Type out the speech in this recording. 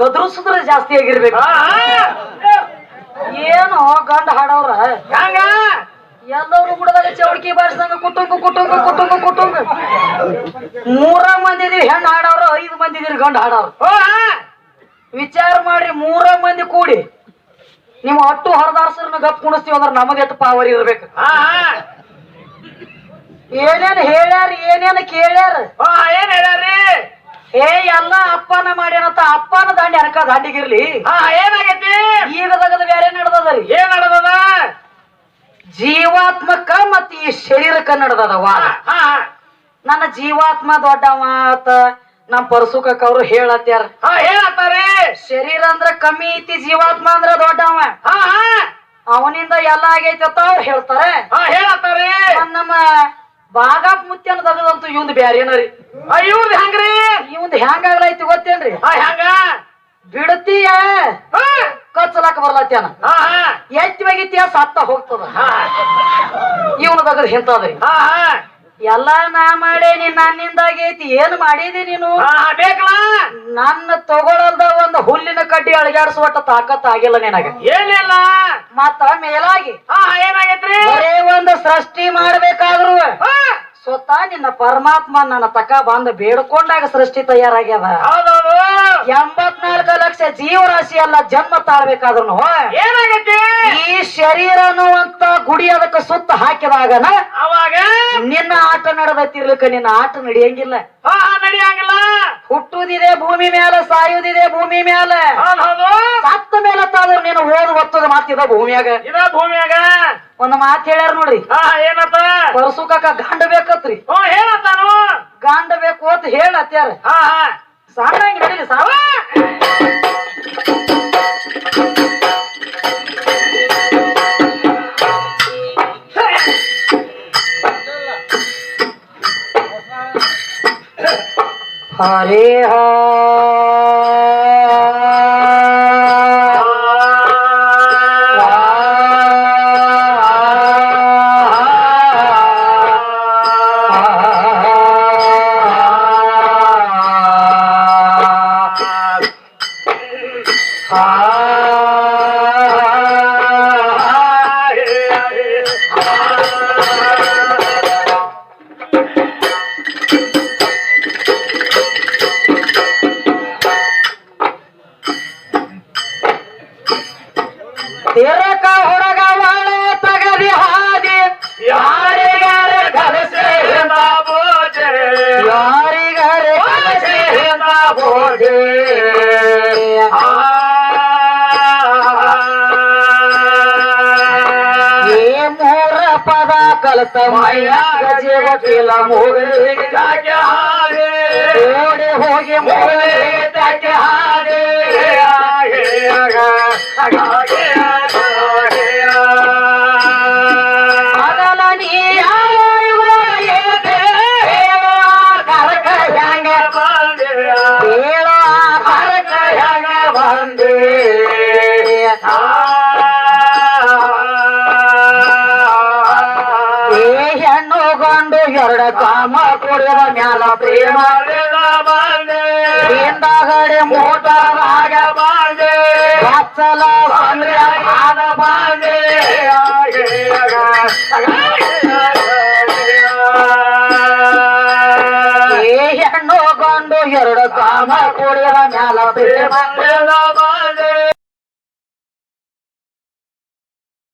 ಗದರುಸಿದ್ರೆ ಜಾಸ್ತಿ ಆಗಿರ್ಬೇಕು. ಏನು ಗಂಡ ಹಾಡವ್ರ. ಹೆಂಗ? ಎಲ್ಲರೂ ಗುಡದಾಗ ಚೌಡ್ಕಿ ಬಾರಿಸಿದಂಗ ಕುಟುಂಬ ಕುಟುಂಬ ಕುಟುಂಬ ಕುಟುಂಬ. ಮೂರ ಮಂದಿ ಇದೀವಿ ಹೆಣ್ಣು ಹಾಡವ್ರ ಐದು ಮಂದಿ ಇದೀರಿ ಗಂಡ ಹಾಡವ್ರ. ವಿಚಾರ ಮಾಡಿ ಮೂರ ಮಂದಿ ಕೂಡಿ. ನಿಮ್ಮ ಅಟ್ಟು ಹರದಾರ್ಸರ್ನ ಗಪ್ ಕುಣಿಸ್ತೀವಿ ಅಂದ್ರೆ ನಮಗೆ ಎಷ್ಟು ಪಾವರ್ ಇರ್ಬೇಕು. ಏನೇನು ಹೇಳ್ಯಾರ ಏನೇನು ಕೇಳ್ಯಾರ? ಏನ್ ಹೇಳ್ಯಾರಿ ಏ ಎಲ್ಲ ಅಪ್ಪನ ಮಾಡ್ಯಾನಂತ ಅಪ್ಪನ ದಾಂಡಿ ಅನಕ ದಾಂಡಿಗಿರ್ಲಿ. ಹಾ ಏನಾಗೈತಿ? ಈಗ ತಗದ ಬೇರೆ ನಡೆದದರಿ ಏನ್ ನಡೆದದ? ಜೀವಾತ್ಮಕ್ಕ ಮತ್ತ ಈ ಶರೀರಕ್ಕ ನಡೆದದ ವಾದ ಹಾ. ನನ್ನ ಜೀವಾತ್ಮ ದೊಡ್ಡವ ಆತ ನಮ್ ಪರಸುಕಕ್ಕ ಅವ್ರು ಹೇಳತ್ಯಾರ. ಹಾ ಹೇಳತ್ತಾರಿ. ಶರೀರ ಅಂದ್ರ ಕಮ್ಮಿ ಐತಿ ಜೀವಾತ್ಮ ಅಂದ್ರ ದೊಡ್ಡವ. ಹಾ ಹಾ. ಅವನಿಂದ ಎಲ್ಲ ಆಗೈತಿ ಅಂತ ಅವ್ರು ಹೇಳ್ತಾರೆ. ಹಾ ಹೇಳತ್ತಾರಿ. ನಮ್ಮ ಬಾಗಾಪ್ ಮುತ್ಯನ ತಗದಂತೂ ಇವಂದ್ ಬ್ಯಾರೇನ ರೀ. ಇವ್ರದ್ ಹೆಂಗ್ರಿ? ಇವಂದ್ ಹೆಂಗ್ ಆಗ್ಲೈತಿ ಗೊತ್ತೇನ್ರಿ? ಹೆಂಗ ಬಿಡತೀಯ? ಹಾ. ಕಚ್ಚಲಾಕ ಹಾ ಎತ್ತಿ ಒಗಿತೀಯ ಸತ್ತ ಹೋಗ್ತದ? ಇವನು ತಗದ್ ಹಿಂತದ್ರಿ. ಎಲ್ಲಾ ನಾ ಮಾಡೇನಿ ನನ್ನಿಂದಾಗೈತಿ ಏನ್ ಮಾಡಿದಿ ನೀನು? ಬೇಕಲ್ಲ? ನನ್ನ ತಗೊಳಲ್ದ ಒಂದು ಹುಲ್ಲಿನ ಕಡ್ಡಿ ಅಳಗಾಡಿಸುವಟ್ಟ ತಾಕತ್ ಆಗಿಲ್ಲ ನಿನಗ. ಏನಿಲ್ಲ ಮತ್ತ ಮೇಲಾಗಿ ಏನಾಗೈತ್ರಿ? ಬರೇ ಒಂದು ಸೃಷ್ಟಿ ಮಾಡ್ಬೇಕಾದ್ರು. ಸ್ವತಃ ನಿನ್ನ ಪರಮಾತ್ಮ ನನ್ನ ತಕ ಬಂದು ಬೇಡ್ಕೊಂಡಾಗ ಸೃಷ್ಟಿ ತಯಾರಾಗ್ಯದ. ಎಂಬತ್ನಾಲ್ಕು ಲಕ್ಷ ಜೀವರಾಶಿ ಎಲ್ಲ ಜನ್ಮ ತಾಳ್ಬೇಕಾದ್ರು ಏನಾಗೈತಿ ಈ ಶರೀರ ಅನ್ನುವಂತ ಗುಡಿ ಅದಕ್ಕೆ ಸುತ್ತ ಹಾಕಿದಾಗನ ಅವಾಗ? ನಿನ್ನ ಆಟ ನಡೆದತ್ತಿರ್ಲಿಕ್ಕ ನಿನ್ನ ಆಟ ನಡೆಯಂಗಿಲ್ಲ. ನಡಿಯಂಗಿಲ್ಲ. ಹುಟ್ಟುದಿದೆ ಭೂಮಿ ಮೇಲೆ ಸಾಯುದಿದೆ ಭೂಮಿ ಮೇಲೆ ಸತ್ತ ಮೇಲೆ ತಾದ್ರೂ ನೀನು ಓದ್ ಒತ್ತದ ಮಾತಿದ ಭೂಮಿಯಾಗ. ಇದ ಭೂಮಿಯಾಗ? ಒಂದು ಮಾತು ಹೇಳ್ಯಾರ ನೋಡ್ರಿ. ಏನತ್ತ ಪರಸುಕಾಕ ಗಂಡ ಬೇಕತ್ರಿ ಹ್ಞೂ ಹೇಳತ್ತಾನು ಗಂಡ ಬೇಕು ಅಂತ ಹೇಳತ್ಯಾರ ಹಾ ಹಾ ಸಣ್ಣಂಗ್ ನಡೀಲಿ ಸಾವ ಹರೇ ತಿರಕ मध्ये. हे मोर पदा कलत माया मोरे. होगे मोरे. ಏ ಹೆಣ್ಣು ಗಂಡು ಎರಡ ಕಾಮ ಕುಡಿದ ಮ್ಯಾಲ ಪ್ರೇಮ ಹಿಂದಗಡೆ ಮೋಟಾರಾಗ ಬಚ್ಚಲ ಬಂದ್ರೆ ಆದ ಬಂದೆ ಏ ಹೆಣ್ಣು ಗಂಡು ಎರಡು ಕಾಮ ಕುಡಿದ ಮ್ಯಾಲ ಪ್ರೇಮ